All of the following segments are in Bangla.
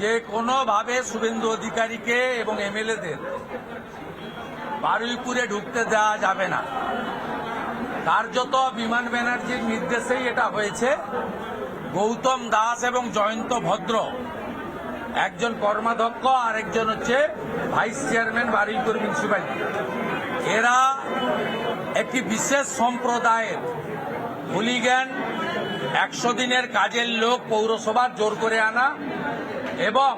যে কোনোভাবে শুভেন্দু অধিকারীকে এবং এমএলএদের বারুইপুরে ঢুকতে দেওয়া যাবে না। কার্যত বিমান ব্যানার্জির নির্দেশেই এটা হয়েছে, গৌতম দাস এবং জয়ন্ত ভদ্র, একজন কর্মাধ্যক্ষ আর একজন হচ্ছে ভাইস চেয়ারম্যান বারুইপুর মিউনিসিপ্যালিটি। এরা একটি বিশেষ সম্প্রদায়ের হুলিগ্যান, একশো দিনের কাজের লোক পৌরসভার জোর করে আনা এবং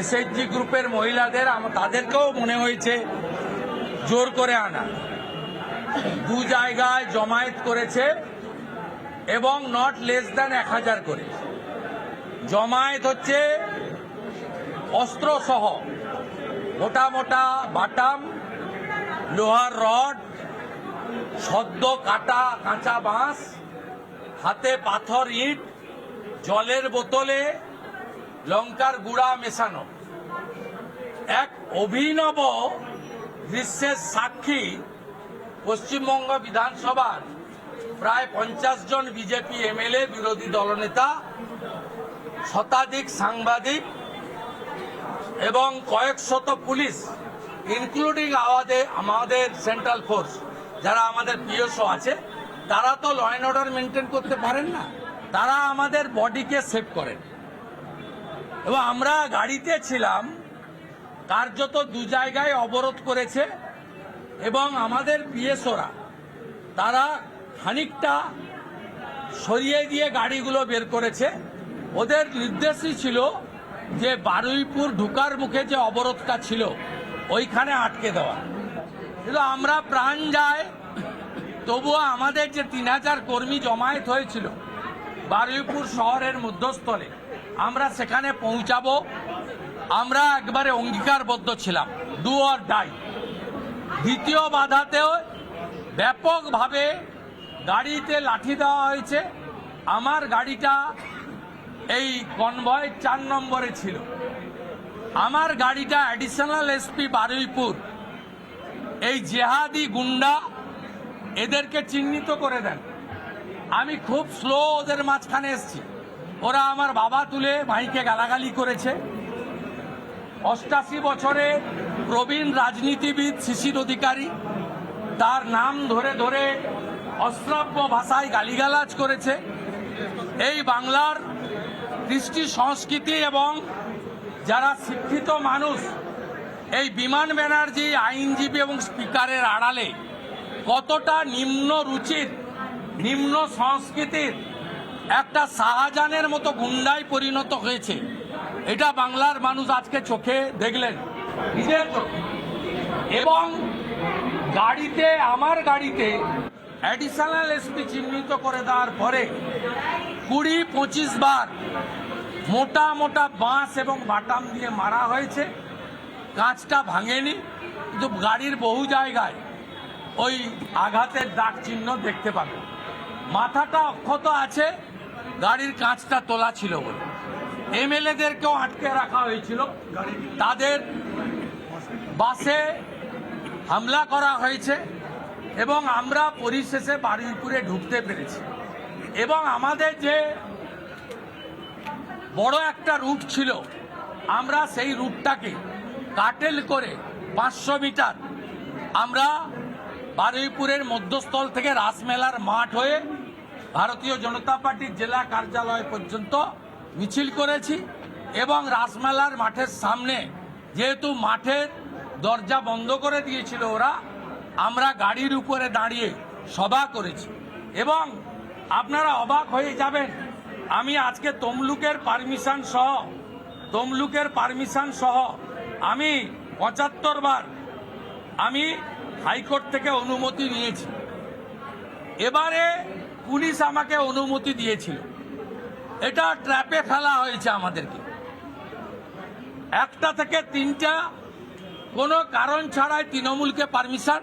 এসএইচজি গ্রুপের মহিলাদের তাদেরকেও মনে হয়েছে জোর করে আনা। দু জায়গায় জমায়েত করেছে এবং নট লেস দ্যান এক হাজার করে। জমায়েত হচ্ছে অস্ত্র সহ মোটা মোটা বাটাম, লোহার রড, সদ্য কাটা কাঁচা বাঁশ, হাতে পাথর, ইট, জলের বোতলে লঙ্কার গুঁড়া মেশানো। এক অভিনব দৃশ্যের সাক্ষী পশ্চিমবঙ্গ বিধানসভার প্রায় পঞ্চাশ জন বিজেপি এমএলএ, বিরোধী দলনেতা, শতাধিক সাংবাদিক এবং কয়েক শত পুলিশ ইনক্লুডিং আমাদের আমাদের সেন্ট্রাল ফোর্স যারা আমাদের পিএসও আছে, তারা তো ল অ্যান্ড অর্ডার মেনটেন করতে পারেন না। তারা আমাদের বডিকে সেভ করেন। এবং আমরা গাড়িতে ছিলাম, কার্যত দু জায়গায় অবরোধ করেছে এবং আমাদের পিএসওরা, তারা খানিকটা সরিয়ে দিয়ে গাড়িগুলো বের করেছে। ওদের নির্দেশই ছিল যে বারুইপুর ঢুকার মুখে যে অবরোধটা ছিল, ওইখানে আটকে দেওয়া। কিন্তু আমরা প্রাণ যায়, তবুও আমাদের যে তিন হাজার কর্মী জমায়েত হয়েছিল, বারুইপুর শহরের মধ্যস্থলে আমরা সেখানে পৌঁছাবো। আমরা একবারে অঙ্গীকারবদ্ধ ছিলাম। ডু অর ডাই দ্বিতীয় বাধাতেও ব্যাপকভাবে গাড়িতে লাঠি দেওয়া হয়েছে। আমার গাড়িটা এই কনভয় চার নম্বরে ছিল। আমার গাড়িটা অ্যাডিশনাল এসপি বারুইপুর। এই জেহাদি গুন্ডা এদেরকে চিহ্নিত করে দেন। আমি খুব স্লো ওদের মাঝখানে এসছি। ওরা আমার বাবা তুলে ভাইকে গালাগালি করেছে। অষ্টাশি বছরে প্রবীণ রাজনীতিবিদ শিশির অধিকারী, তার নাম ধরে ধরে অশ্রাব্য ভাষায় গালিগালাজ করেছে। এই বাংলার কৃষ্টি সংস্কৃতি এবং যারা শিক্ষিত মানুষ, এই বিমান ব্যানার্জি, আইনজীবী এবং স্পিকারের আড়ালে কতটা নিম্ন রুচির, নিম্ন সংস্কৃতির একটা শাহজাহানের মতো গুন্ডায় পরিণত হয়েছে। এটা বাংলার মানুষ আজকে চোখে দেখলেন। এবং গাড়িতে, আমার গাড়িতে অ্যাডিশনাল এসপি চিহ্নিত করে দেওয়ার পরে কুড়ি, পঁচিশ বার মোটা মোটা বাঁশ এবং বাটাম দিয়ে মারা হয়েছে। কাঁচটা ভাঙেনি, কিন্তু গাড়ির বহু জায়গায় ওই আঘাতের দাগ চিহ্ন দেখতে পাবে মাথাটা অক্ষত আছে গাড়ির কাঁচটা তোলা ছিল বলে। এমএলএদেরকেও আটকে রাখা হয়েছিল। তাদের বাসে হামলা করা হয়েছে এবং আমরা পরিশেষে বারুইপুরে ঢুকতে পেরেছি। এবং আমাদের যে বড় একটা রুট ছিল, আমরা সেই রুটটাকে কাটেল করে পাঁচশো মিটার আমরা বারুইপুরের মধ্যস্থল থেকে রাসমেলার মাঠ হয়ে ভারতীয় জনতা পার্টির জেলা কার্যালয় পর্যন্ত মিছিল করেছি এবং রাসমেলার মাঠের সামনে, যেহেতু মাঠের দরজা বন্ধ করে দিয়েছিল ওরা, আমরা গাড়ির উপরে দাঁড়িয়ে সভা করেছি। এবং আপনারা অবাক হয়ে যাবেন, আমি আজকে তমলুকের পারমিশন সহ, তমলুকের পারমিশন সহ আমি পঁচাত্তর বার আমি হাইকোর্ট থেকে অনুমতি নিয়েছি। এবারে পুলিশ আমাকে অনুমতি দিয়েছিল। এটা ট্র্যাপে ফেলা হয়েছে আমাদেরকে। একটা থেকে তিনটা, কোনো কারণ ছাড়াই তৃণমূলকে পারমিশন,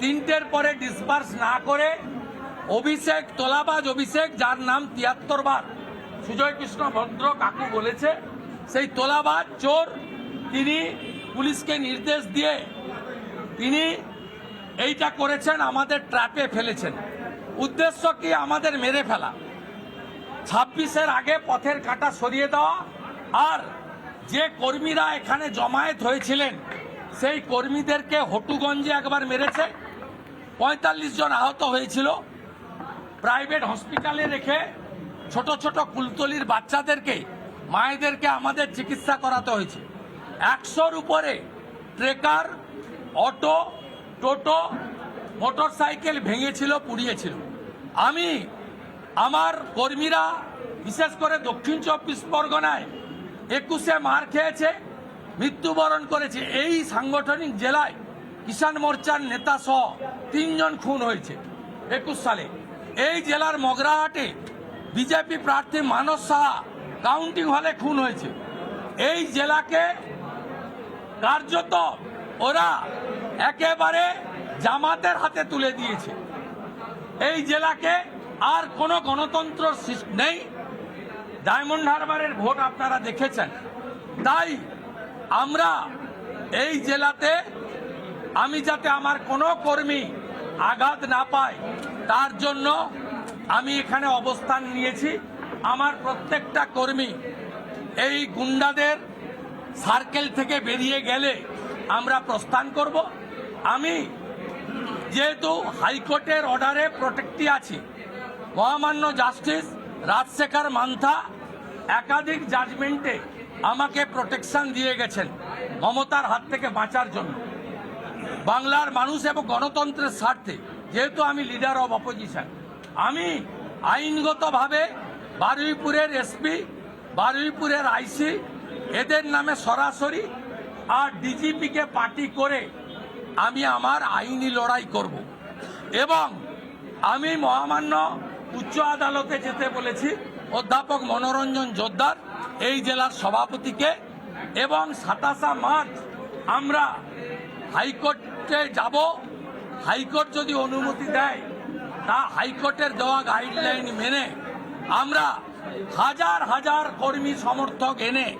তিনটের পরে ডিসপার্স না করে অভিষেক, তোলাবাজ অভিষেক, যার নাম তিয়াত্তর বার সুজয় কৃষ্ণ ভদ্র কাকু বলেছে, সেই তোলাবাজ চোর, তিনি পুলিশকে নির্দেশ দিয়ে, তিনি এইটা করেছেন, আমাদের ট্র্যাপে ফেলেছেন। উদ্দেশ্য কি আমাদের মেরে ফেলা? ছাব্বিশের আগে পথের কাঁটা সরিয়ে দেওয়া আর যে কর্মীরা এখানে জমায়েত হয়েছিলেন, সেই কর্মীদেরকে হটুগঞ্জে একবার মেরেছে। পঁয়তাল্লিশ জন আহত হয়েছিল। প্রাইভেট হসপিটালে রেখে ছোট ছোট কুলতলির বাচ্চাদেরকে, মায়েদেরকে আমাদের চিকিৎসা করাতে হয়েছে। একশোর উপরে ট্রেকার, অটো, টোটো মোটর সাইকেল ভেঙেছিল, পুড়িয়েছিল। আমি, আমার কর্মীরা, বিশেষ করে দক্ষিণ চব্বিশ পরগনায় একুশে মার খেয়েছে, মৃত্যুবরণ করেছে। এই সাংগঠনিক জেলায় কিষাণ মোর্চার নেতা সহ তিনজন খুন হয়েছে একুশ সালে। এই জেলার মগরাহাটে বিজেপি প্রার্থী মানস সাহা কাউন্টিং হলে খুন হয়েছে। এই জেলাকে কার্যত ওরা একেবারে জামাতের হাতে তুলে দিয়েছে। এই জেলাকে আর কোনো গণতন্ত্র নেই। ডায়মন্ড হারবারের ভোট আপনারা দেখেছেন। তাই আমরা এই জেলাতে আমি যাতে আমার কোনো কর্মী আঘাত না পায়, তার জন্য আমি এখানে অবস্থান নিয়েছি। আমার প্রত্যেকটা কর্মী এই গুন্ডাদের সার্কেল থেকে বেরিয়ে গেলে আমরা প্রস্থান করব। আমি যেহেতু হাইকোর্টের অর্ডারে প্রোটেক্টি আছি, মহামান্য জাস্টিস রাজশেখর মান্থা একাধিক জাজমেন্টে আমাকে প্রোটেকশন দিয়ে গেছেন মমতার হাত থেকে বাঁচার জন্য। বাংলার মানুষ এবং গণতন্ত্রের স্বার্থে, যেহেতু আমি লিডার অব অপোজিশন আমি আইনগতভাবে বারুইপুরের এসপি বারুইপুরের আইসি এদের নামে সরাসরি আর ডিজিপিকে পার্টি করে আমি আমার আইনি লড়াই করব। এবং আমি মহামান্য উচ্চ আদালতে যেতে বলেছি, অধ্যাপক মনোরঞ্জন জোদ্দার, এই জেলার সভাপতিকে। এবং সাতাশা মার্চ আমরা হাইকোর্টে যাব। হাইকোর্ট যদি অনুমতি দেয়, তা হাইকোর্টের দেওয়া গাইডলাইন মেনে আমরা হাজার হাজার কর্মী সমর্থক এনে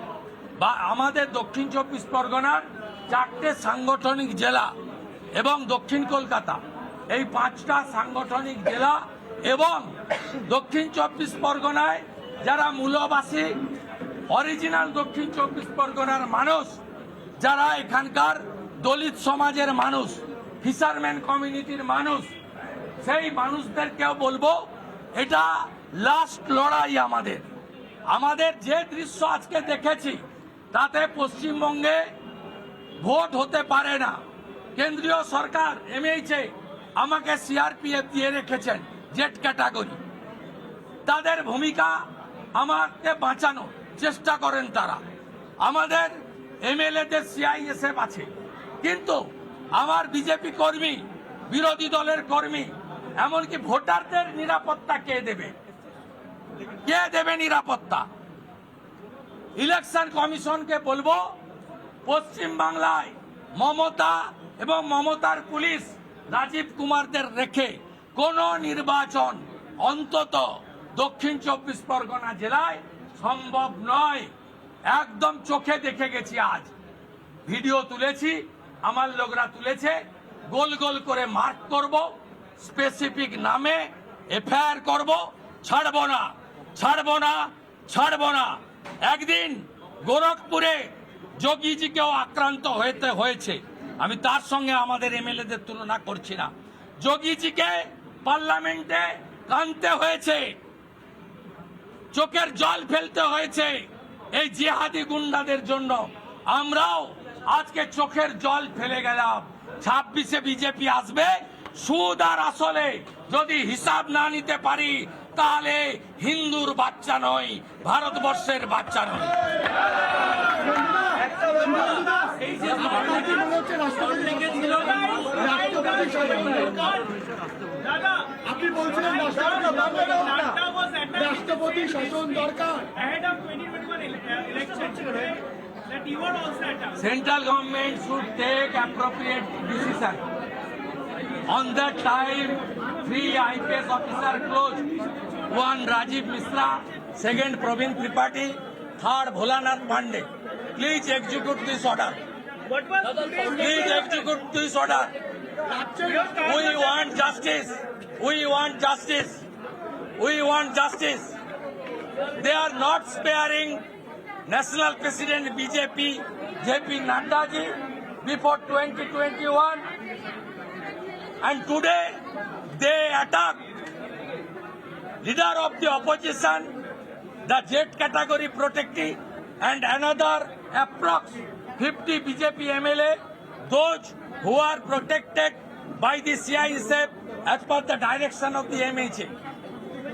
বা আমাদের দক্ষিণ চব্বিশ পরগনার চারটে সাংগঠনিক জেলা এবং দক্ষিণ কলকাতা, এই পাঁচটা সাংগঠনিক জেলা এবং দক্ষিণ চব্বিশ পরগনায় যারা মূলবাসী অরিজিনাল দক্ষিণ চব্বিশ পরগনার মানুষ, যারা এখানকার দলিত সমাজের মানুষ ফিশারম্যান কমিউনিটির মানুষ, সেই মানুষদেরকেও বলব, এটা লাস্ট লড়াই আমাদের। আমাদের যে দৃশ্য আজকে দেখেছি, তাতে পশ্চিমবঙ্গে ভোট হতে পারে না। কেন্দ্রীয় সরকার এমএইচে আমাকে সিআরপিএফ দিয়ে রেখেছেন জেট ক্যাটাগরি। তাদের ভূমিকা আমাকে বাঁচানো চেষ্টা করেন তারা। আমাদের এমএলএদের সিআইএসএফ আছে, কিন্তু আমার বিজেপি কর্মী, বিরোধী দলের কর্মী, এমনকি ভোটারদের নিরাপত্তা কে দেবে? কে দেবে নিরাপত্তা? ইলেকশন কমিশনকে বলব পশ্চিম বাংলায় মমতা এবং মমতার পুলিশ রাজীব কুমারদের রেখে কোন নির্বাচন অন্তত দক্ষিণ চব্বিশ পরগনা জেলায় সম্ভব নয়। একদম চোখে দেখে গেছি আজ। ভিডিও তুলেছি, আমার লোকরা তুলেছে, গোল গোল করে মার্ক করব স্পেসিফিক নামে এফআইআর করব, ছাড়ব না ছাড়ব না ছাড়ব না। একদিন গোরখপুরে যোগীজিকেও আক্রান্ত হয়েতে হয়েছে। আমি তার সঙ্গে আমাদের এমএলএদের তুলনা করছি না। যোগীজিকে পার্লামেন্টে কানতে হয়েছে। চোখের জল ফেলতে হয়েছে এই জিহাদি গুন্ডাদের জন্য। আমরাও আজকে চোখের জল ফেলে গেলাম। ছাব্বিশে বিজেপি আসবে, সুদ আর আসলে যদি হিসাব না নিতে পারি, তাহলে হিন্দুর বাচ্চা নয় ভারতবর্ষের বাচ্চা নয় এই যে দুর্নীতি লেগেছিল, রাষ্ট্রপতি শাসন দরকার রাষ্ট্রপতি শাসন দরকার। Central government should take appropriate decision on that time three IPS officer close one Rajeev Mishra second Prabin Tripathi third Bholanath Pandey Please execute this order. What was Please execute this order. We want justice. We want justice. We want justice. They are not sparing national president BJP, JP Nadda ji, before 2021. And today they attack leader of the opposition, the Z category protectee, and another approx 50 BJP MLA, those who are protected by the CISF as per the direction of the MHA.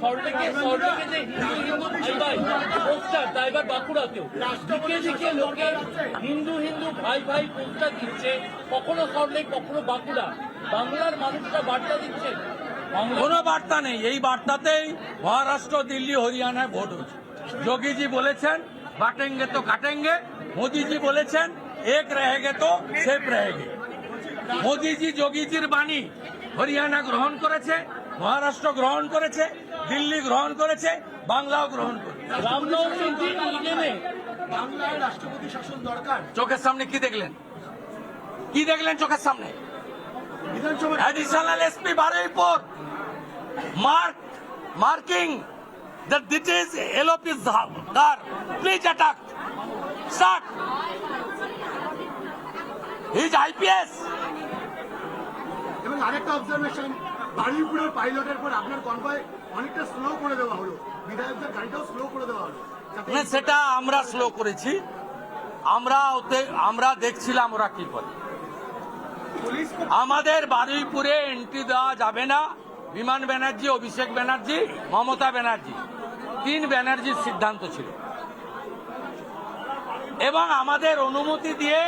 সল্টলেকে সল্টলেকে যে হিন্দু হিন্দু ভাই ভাই পোস্টার তাই বাঁকুড়াতেও দিকে দিকে লোকে হিন্দু হিন্দু ভাই ভাই পোস্টার দিচ্ছে। কখনো সল্টলেক কখনো বাঁকুড়া। বাংলার মানুষরা বার্তা দিচ্ছে। কোনো বার্তা নেই। এই বার্তাতেই মহারাষ্ট্র দিল্লি হরিয়ানায় ভোট হচ্ছে। যোগীজি বলেছেন বাটেঙ্গে তো কাটেঙ্গে মোদিজি বলেছেন এক रहेंगे তো সেফ रहेंगे মোদিজি যোগীজির বাণী হরিয়ানা গ্রহণ করেছে মহারাষ্ট্র গ্রহণ করেছে দিল্লি গ্রহণ করেছে বাংলাও গ্রহণ করেছে রামনবমীর দিন ইডেনে বাংলায় রাষ্ট্রপতি শাসন দরকার চোখের সামনে কি দেখলেন কি দেখলেন চোখের সামনে বিধানসভা additional SP Baraipur mark marking that this is LOP's car. Please attack. Start. He's IPS. এবং আরেকটা অবজারভেশন বারুইপুরের পাইলটের পর আপনার কনভয় অনেকটা স্লো করে দেওয়া হলো বিধায়কদের গাড়িটাও স্লো করে দেওয়া হলো সেটা আমরা স্লো করেছি আমরা ওতে আমরা দেখছিলাম ওরা কি করে আমাদের বারুইপুরে এন্ট্রি দেওয়া যাবে না বিমান ব্যানার্জি অভিষেক ব্যানার্জি মমতা ব্যানার্জি তিন ব্যানার্জির সিদ্ধান্ত ছিল। এবং আমাদের অনুমতি দিয়ে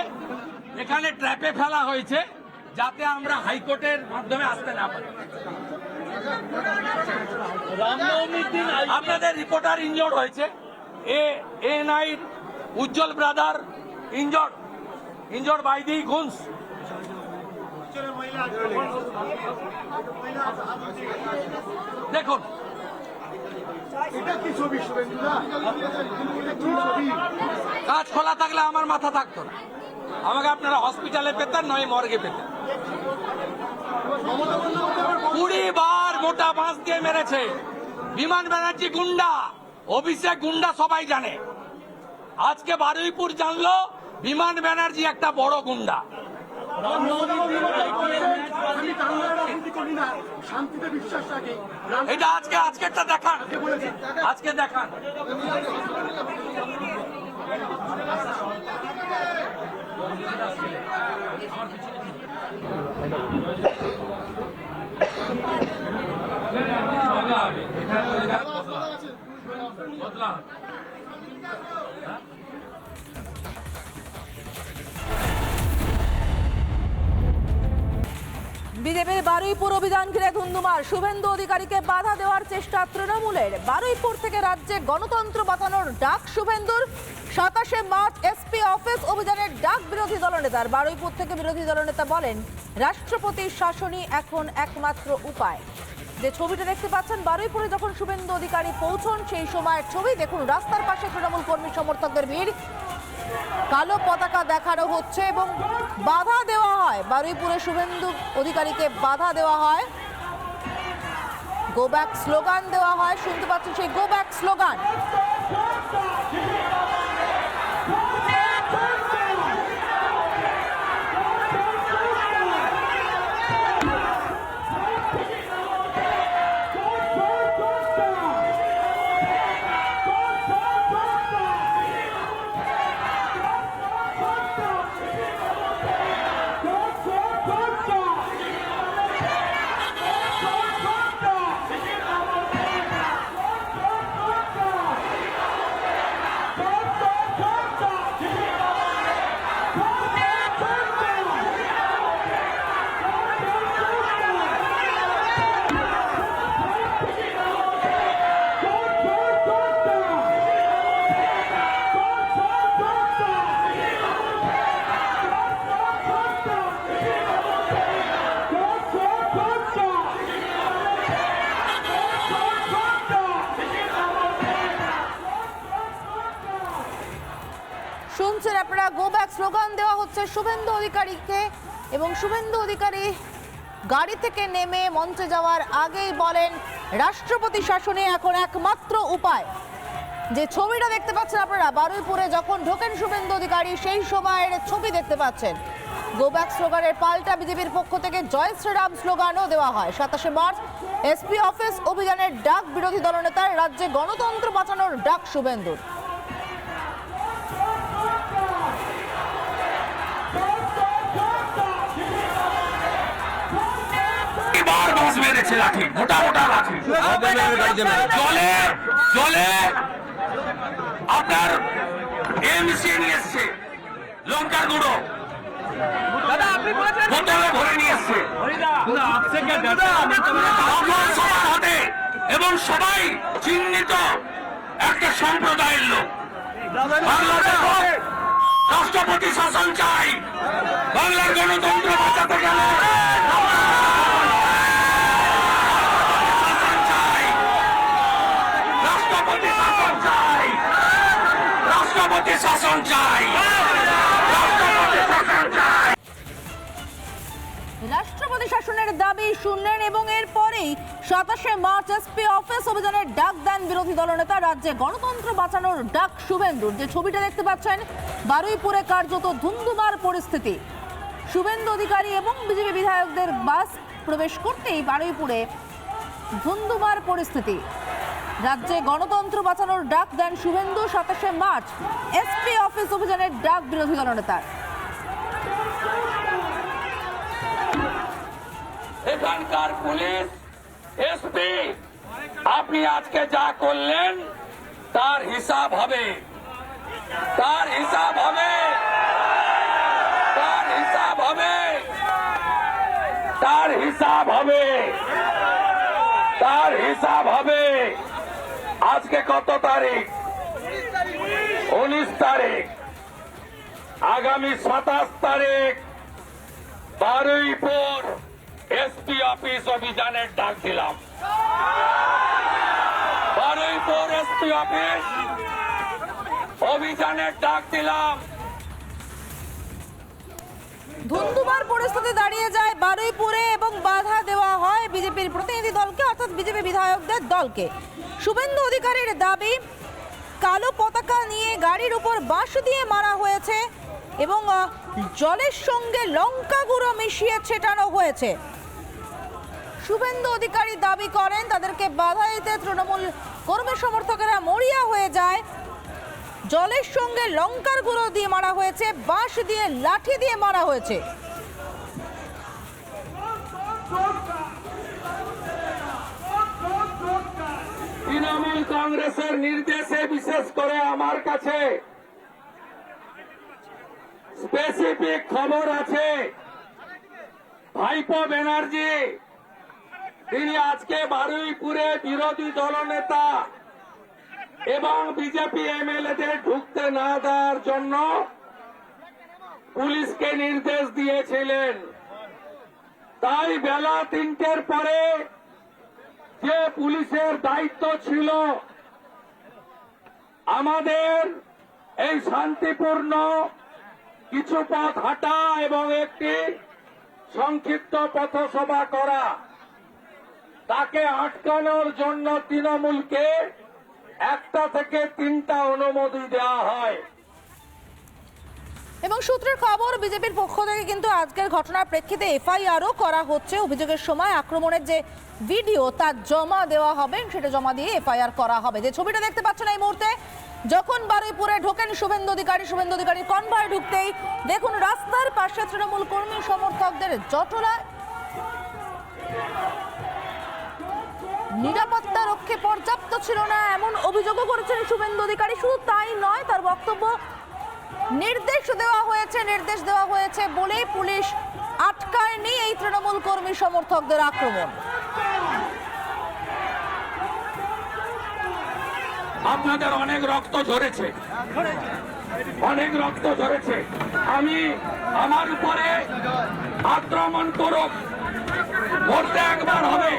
এখানে ট্র্যাপে ফেলা হয়েছে যাতে আমরা হাইকোর্টের মাধ্যমে আসতে না পারি। দিন আপনাদের রিপোর্টার ইনজোর্ড হয়েছে। A N ANI Ujjwal brother injured injured by the goons দেখুন এটা কি ছবি কাজ খোলা থাকলে আমার মাথা থাকতো না। আমাকে আপনারা হসপিটালে পেতেন নয় মর্গে পেতেন। কুড়ি বার মোটা বাঁশ দিয়ে মেরেছে। বিমান ব্যানার্জি গুন্ডা অভিষেক গুন্ডা সবাই জানে। আজকে বারুইপুর জানলো বিমান ব্যানার্জি একটা বড় গুন্ডা। এটা আজকে আজকেরটা দেখান। আজকে দেখান। বিজেপির বারুইপুর অভিযান ঘিরে শুভেন্দু অধিকারীকে বাধা দেওয়ার চেষ্টা তৃণমূলের। বারুইপুর থেকে রাজ্যে গণতন্ত্র বাঁচানোর ডাক শুভেন্দুর। সাতাশে মার্চ এসপি অফিস অভিযানের ডাক বিরোধী দলনেতার। বারুইপুর থেকে বিরোধী দলনেতা বলেন রাষ্ট্রপতির শাসনই এখন একমাত্র উপায়। যে ছবিটা দেখতে পাচ্ছেন, বারুইপুরে যখন শুভেন্দু অধিকারী পৌঁছন, সেই সময়ের ছবি। দেখুন, রাস্তার পাশে তৃণমূল কর্মী সমর্থকদের ভিড়। কালো পতাকা দেখানো হচ্ছে এবং বাধা দেওয়া হয়। বারুইপুরে শুভেন্দু অধিকারীকে বাধা দেওয়া হয়। গো ব্যাক স্লোগান দেওয়া হয়। শুনতে পাচ্ছেন সেই গো ব্যাক স্লোগান শুনছেন আপনারা গো ব্যাক স্লোগান দেওয়া হচ্ছে শুভেন্দু অধিকারীকে এবং শুভেন্দু অধিকারী গাড়ি থেকে নেমে মঞ্চে যাওয়ার আগেই বলেন, রাষ্ট্রপতি শাসনে এখন একমাত্র উপায়। যে ছবিটা দেখতে পাচ্ছেন আপনারা, বারুইপুরে যখন ঢোকেন শুভেন্দু অধিকারী, সেই সময়ের ছবি দেখতে পাচ্ছেন। গো ব্যাক স্লোগানের পাল্টা বিজেপির পক্ষ থেকে জয় শ্রীরাম স্লোগানও দেওয়া হয়। সাতাশে মার্চ, এসপি অফিস অভিযানের ডাক বিরোধী দলনেতার রাজ্যে গণতন্ত্র বাঁচানোর ডাক শুভেন্দুর। মেরেছে লাঠি মোটা মোটা লাঠি। জলে জলে আপনার এমসি নিয়ে এসছে লঙ্কার গুঁড়ো। বোতলে ভরে নিয়ে এসছে। সবার হাতে এবং সবাই চিহ্নিত একটা সম্প্রদায়ের লোক। বাংলাদেশ রাষ্ট্রপতি শাসন চাই। বাংলার গণতন্ত্র বাঁচাতে গেলে শাসন চাই রাষ্ট্রপতি শাসন চাই রাষ্ট্রপতি শাসন চাই। রাষ্ট্রপতি শাসনের দাবি শুনলেন এবং এরপরেই সাতাশে মার্চ এসপি অফিস অভিযানের ডাক দেন বিরোধী দলনেতা রাজ্যে গণতন্ত্র বাঁচানোর ডাক শুভেন্দুর যে ছবিটা দেখতে পাচ্ছেন, বারুইপুরে কার্যত ধুমধুমার পরিস্থিতি। শুভেন্দু অধিকারী এবং বিজেপি বিধায়কদের বাস প্রবেশ করতেই বারুইপুরে ধুমধুমার পরিস্থিতি। রাজ্যে গণতন্ত্র বাঁচানোর ডাক দেন শুভেন্দু সাতাশে মার্চ। এসপি অফিস অভিযানের ডাক বিরোধী দলনেতার। এখানকার পুলিশ, এসপি, আপনি আজকে যা করলেন, তার হিসাব হবে। তার হিসাব হবে। তার হিসাব হবে। তার হিসাব হবে। তার হিসাব হবে। আজকে কত তারিখ? উনিশ তারিখ। আগামী সাতাশ তারিখ বারুইপুর এসপি অফিস অভিযানের ডাক দিলাম। বারুইপুর এসপি অফিস অভিযানের ডাক দিলাম। ধুন্ধুমার পরিস্থিতি দাঁড়িয়ে যায় বারুইপুরে এবং বাধা দেওয়া হয় বিজেপির প্রতিনিধি দলকে, অর্থাৎ বিজেপি বিধায়কদের দলকে। শুভেন্দু অধিকারীর দাবি, কালো পতাকা নিয়ে গাড়ির উপর বাঁশ দিয়ে মারা হয়েছে এবং জলের সঙ্গে লঙ্কা গুঁড়ো মিশিয়ে ছেটানো হয়েছে। শুভেন্দু অধিকারী দাবি করেন, তাদেরকে বাধা দিতে তৃণমূল কর্মী সমর্থকেরা মরিয়া হয়ে যায়। জলের সঙ্গে লঙ্কার গুঁড়ো দিয়ে মারা হয়েছে, বাঁশ দিয়ে লাঠি দিয়ে মারা হয়েছে। তৃণমূল কংগ্রেসের নির্দেশে বিশেষ করে আমার কাছে স্পেসিফিক খবর আছে। ভাইপো ব্যানার্জি, তিনি আজকে বারুইপুরে বিরোধী দলনেতা। এবং বিজেপি এমএলএদের ঢুকতে না দেওয়ার জন্য পুলিশকে নির্দেশ দিয়েছিলেন। তাই বেলা তিনটের পরে যে পুলিশের দায়িত্ব ছিল, আমাদের এই শান্তিপূর্ণ কিছু পথ হাঁটা এবং একটি সংক্ষিপ্ত পথসভা করা, তাকে আটকানোর জন্য তৃণমূলকে একটা থেকে তিনটা অনুমতি দেওয়া হয়। এবং সূত্রের খবর, বিজেপির পক্ষ থেকে কিন্তু আজকের ঘটনার প্রেক্ষিতে এফআইআরও করা হচ্ছে। অভিযোগের সময় আক্রমণের যে ভিডিও, তা জমা দেওয়া হবে। সেটা জমা দিয়ে এফআইআর করা হবে। যে ছবিটা দেখতে পাচ্ছেন এই মুহূর্তে, যখন বারুইপুরে ঢোকেন শুভেন্দু অধিকারী শুভেন্দু অধিকারী কনভয় ঢুকতেই দেখুন, রাস্তার পাশে তৃণমূল কর্মী সমর্থকদের জটলা নিরাপত্তা রক্ষে পর্যাপ্ত ছিল না, এমন অভিযোগও করেছেন শুভেন্দু অধিকারী। শুধু তাই নয়, তার বক্তব্য নির্দেশ দেওয়া হয়েছে, নির্দেশ দেওয়া হয়েছে বলেই পুলিশ আটকায়নি এই তৃণমূল কর্মী সমর্থকদের আক্রমণ। আপনাদের অনেক রক্ত ঝরেছে। অনেক রক্ত ঝরেছে। আমি আমার উপরে আক্রমণ করুক। মরতে একবার হবে।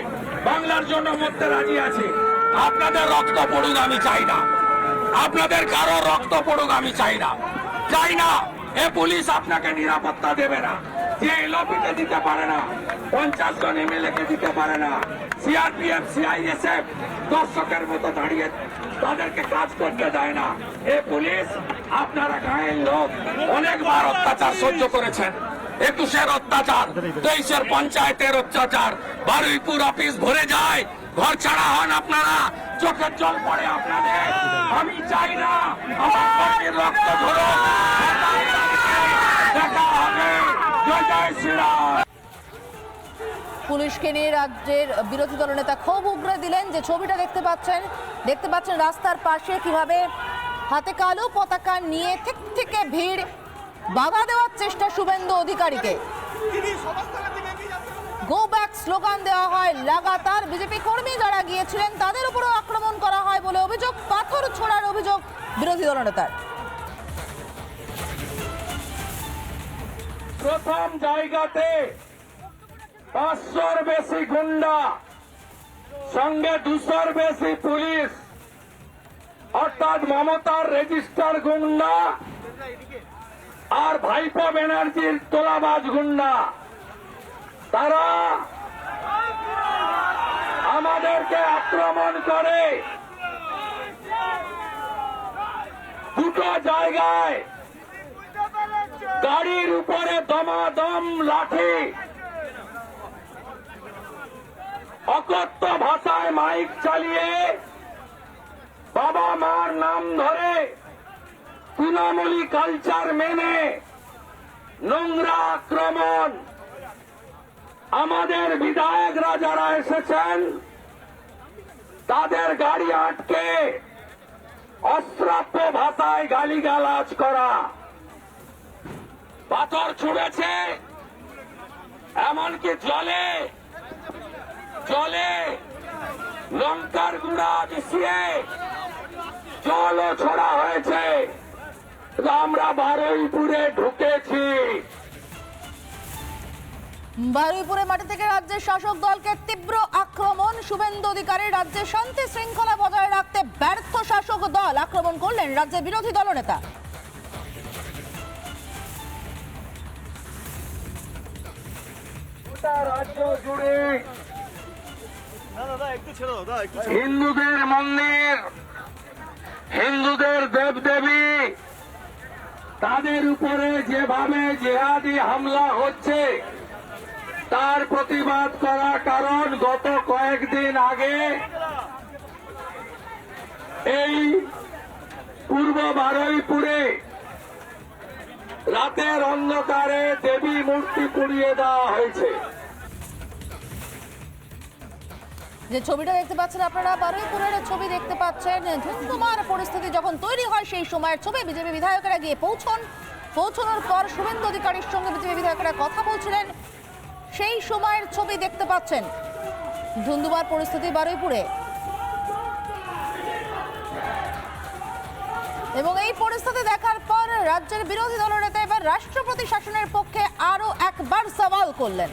বাংলার জন্য মরতে রাজি আছে। আপনাদের রক্ত পড়ুক, আমি চাই না। আপনাদের কারও রক্ত পড়ুক, আমি চাই না। চাই না, এ পুলিশ আপনাকে নিরাপত্তা দেবে না। যে এলপিকে দিতে পারে না, পঞ্চাশ জন এমএলএ কে দিতে পারে না। সিআরপিএফ, সিআইএসএফ দর্শকের মতো দাঁড়িয়ে তাদেরকে কাজ করতে দেয় না। এ পুলিশ আপনারা গায়ের লোক অনেকবার অত্যাচার সহ্য করেছেন। একুশের অত্যাচার, তেইশের পঞ্চায়েতের অত্যাচার। বারুইপুর অফিস ভরে যায়, ঘর ছাড়া হন আপনারা চোখের জল পড়ে আপনাদের। আমি চাই না, আমার রক্ত ধরো দেখা হবে। জয় জয় শ্রীরাম। পুলিশকে নিয়ে রাজ্যের বিরোধী দলনেতা ক্ষোভ উগরে দিলেন। যে ছবিটা দেখতে পাচ্ছেন দেখতে পাচ্ছেন রাস্তার পাশে কীভাবে হাতে কালো পতাকা নিয়ে ঠিক থেকে ভিড় বাধা দেওয়ার চেষ্টা শুভেন্দু অধিকারীকে। গো ব্যাক স্লোগান দেওয়া হয়, লাগাতার বিজেপি কর্মী যারা গিয়েছিলেন তাদের উপরও আক্রমণ করা হয় বলে অভিযোগ, পাথর ছোড়ার অভিযোগ বিরোধী দলনেতার। প্রথম জায়গাতে পাঁচশোর বেশি গুন্ডা, সঙ্গে দুশোর বেশি পুলিশ। অর্থাৎ মমতার রেজিস্টার গুন্ডা আর ভাইপো ব্যানার্জির তোলাবাজ গুন্ডা, তারা আমাদেরকে আক্রমণ করে। দুটো জায়গায় গাড়ির উপরে দমাদম, লাঠি, অকথ্য ভাষায় মাইক চালিয়ে বাবা মার নাম ধরে তৃণমূলী কালচার মেনে নোংরা আক্রমণ। আমাদের বিধায়করা যারা এসেছেন। তাদের গাড়ি আটকে অশ্রাব্য ভাষায় গালিগালাজ করা। পাথর ছুঁড়েছে, এমনকি জলে জলে লঙ্কার গুঁড়া মিশিয়ে জলও ছড়া হয়েছে। আমরা বারুইপুরে ঢুকেছি। বারুইপুরের মাটি থেকে রাজ্যের শাসক দলকে তীব্র আক্রমণ। শুভেন্দু অধিকারী রাজ্যে শান্তি শৃঙ্খলা বজায় রাখতে ব্যর্থ শাসক দল আক্রমণ করলেন রাজ্যের বিরোধী দলনেতা। গোটা রাজ্য জুড়ে হিন্দুদের মন্দির হিন্দুদের দেবদেবী তাদের উপরে যেভাবে জেহাদি হামলা হচ্ছে, তার প্রতিবাদ করা কারণ গত কয়েকদিন আগে এই পূর্ব বারুইপুরে রাতের অন্ধকারে দেবী মূর্তি পুড়িয়ে দেওয়া হয়েছে। যে ছবিটা দেখতে পাচ্ছেন আপনারা বারুইপুরের ছবি দেখতে পাচ্ছেন। ধুমধুমার পরিস্থিতি যখন তৈরি হয়, সেই সময়ের ছবি বিজেপি বিধায়কেরা গিয়ে পৌঁছন। পৌঁছানোর পর শুভেন্দু অধিকারীর সঙ্গে বিজেপি বিধায়কেরা কথা বলছিলেন। সেই সময়ের ছবি দেখতে পাচ্ছেন ধুন্দুমার পরিস্থিতি বারুইপুরে এবং এই পরিস্থিতি দেখার পর রাজ্যের বিরোধী দলনেতা এবার রাষ্ট্রপতি শাসনের পক্ষে আরও একবার সওয়াল করলেন।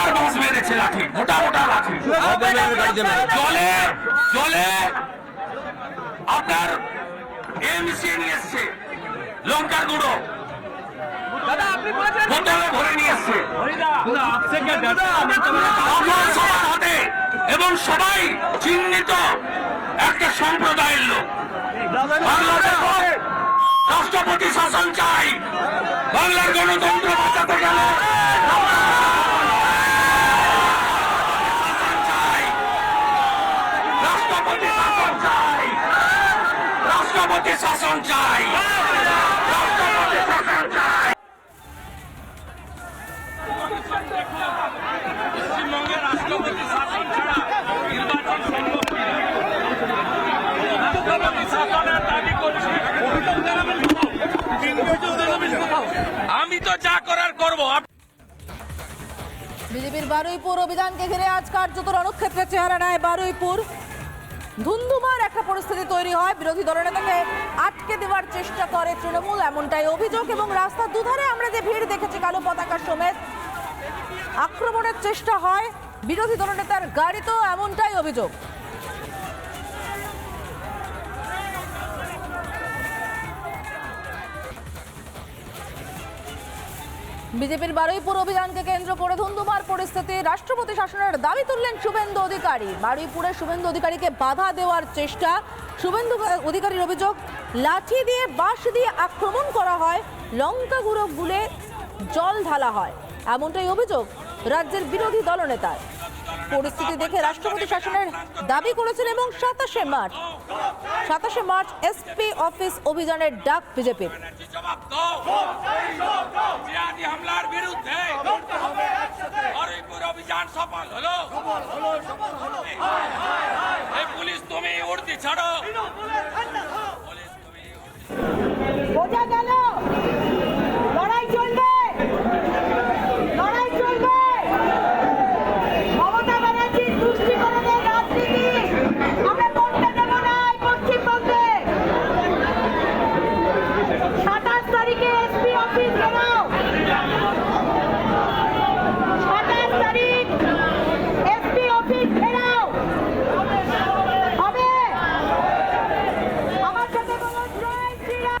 আর বাস মেরেছে লাঠি মোটা মোটা লাঠি। জলে জলে আপনার এমসি নিয়ে এসছে লঙ্কার গুঁড়ো। বোতলে ভরে নিয়ে এসছে। সবার হাতে এবং সবাই চিহ্নিত একটা সম্প্রদায়ের লোক। বাংলাদেশ রাষ্ট্রপতি শাসন চাই। বাংলার গণতন্ত্র বাঁচাতে গেলে শাসন চাই রাষ্ট্রপতি শাসন চাই রাষ্ট্রপতি শাসন চাই। বিজেপির বারুইপুর অভিযানকে ঘিরে আজ কার্যত রণক্ষেত্রে চেহারা নেয় বারুইপুর। ধুন্ধুমার একটা পরিস্থিতি তৈরি হয়। বিরোধী দলের নেতাকে আটকে দেওয়ার চেষ্টা করে তৃণমূল, এমনটাই অভিযোগ। এবং রাস্তার দুধারে আমরা যে ভিড় দেখেছি, কালো পতাকা সমেত, আক্রমণের চেষ্টা হয়। বিরোধী দলনেতার গাড়িতেও এমনটাই অভিযোগ। বিজেপির বারুইপুর অভিযানকে কেন্দ্র করে ধুন্ধুমার পরিস্থিতি। রাষ্ট্রপতি শাসনের দাবি তুললেন শুভেন্দু অধিকারী। বারুইপুরে শুভেন্দু অধিকারীকে বাধা দেওয়ার চেষ্টা। শুভেন্দু অধিকারীর অভিযোগ, লাঠি দিয়ে বাঁশ দিয়ে আক্রমণ করা হয়, লঙ্কা গুঁড়ো গুলে জল ঢালা হয়। এমনটাই অভিযোগ রাজ্যের বিরোধী দলনেতার। পরিস্থিতি দেখে রাষ্ট্রপতি শাসনের দাবি করেছেন এবং সাতাশে মার্চ সাতাশে মার্চ এসপি অফিস অভিযানের ডাক হলো পুলিশ তুমি উর্দি ছাড়ো বোঝা গেল লড়াই চলবে লড়াই চলবে মমতা ব্যানার্জির তুষ্টিকরণের রাজনীতি আমরা করতে দেব না এই পশ্চিমবঙ্গে সাতাশ তারিখে এসপি অফিস ঘেরাও সাতাশ তারিখ এসপি অফিস ঘেরাও হবে আমার সাথে বলুন জয় শ্রীরাম